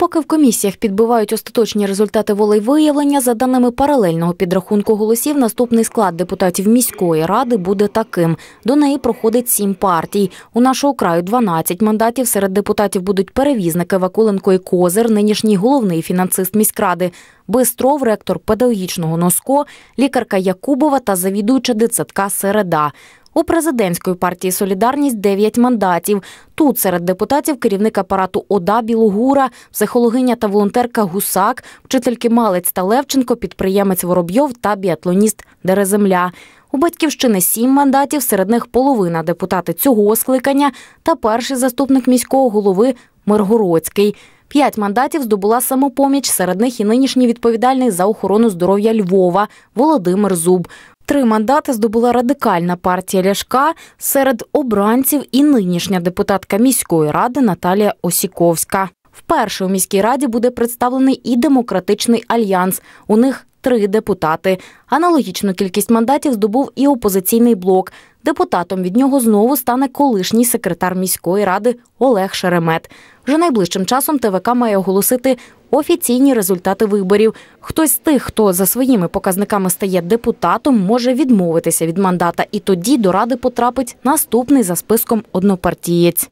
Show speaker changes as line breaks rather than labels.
Поки в комісіях підбивають остаточні результати волейвиявлення, за даними паралельного підрахунку голосів, наступний склад депутатів міської ради буде таким. До неї проходить сім партій. У нашого краю 12 мандатів. Серед депутатів будуть перевізники Вакуленко і Козир, нинішній головний фінансист міськради, Бистров, ректор педагогічного НОСКО, лікарка Якубова та завідуюча дитсадка Середа. У президентської партії Солідарність 9 мандатів. Тут серед депутатів керівник апарату ОДА Білогура, психологиня та волонтерка Гусак, вчительки Малець та Левченко, підприємець Воробйов та біатлоніст Дереземля. У батьківщини сім мандатів, серед них половина депутати цього скликання та перший заступник міського голови Миргородський. П'ять мандатів здобула самопоміч, серед них і нинішній відповідальний за охорону здоров'я Львова Володимир Зуб. Три мандати здобула радикальна партія Ляшка серед обранців і нинішня депутатка міської ради Наталія Осіковська. Вперше у міській раді буде представлений і демократичний альянс. У них три депутати. Аналогічну кількість мандатів здобув і опозиційний блок. Депутатом від нього знову стане колишній секретар міської ради Олег Шеремет. Вже найближчим часом ТВК має оголосити офіційні результати виборів. Хтось з тих, хто за своїми показниками стає депутатом, може відмовитися від мандата, і тоді до ради потрапить наступний за списком однопартієць.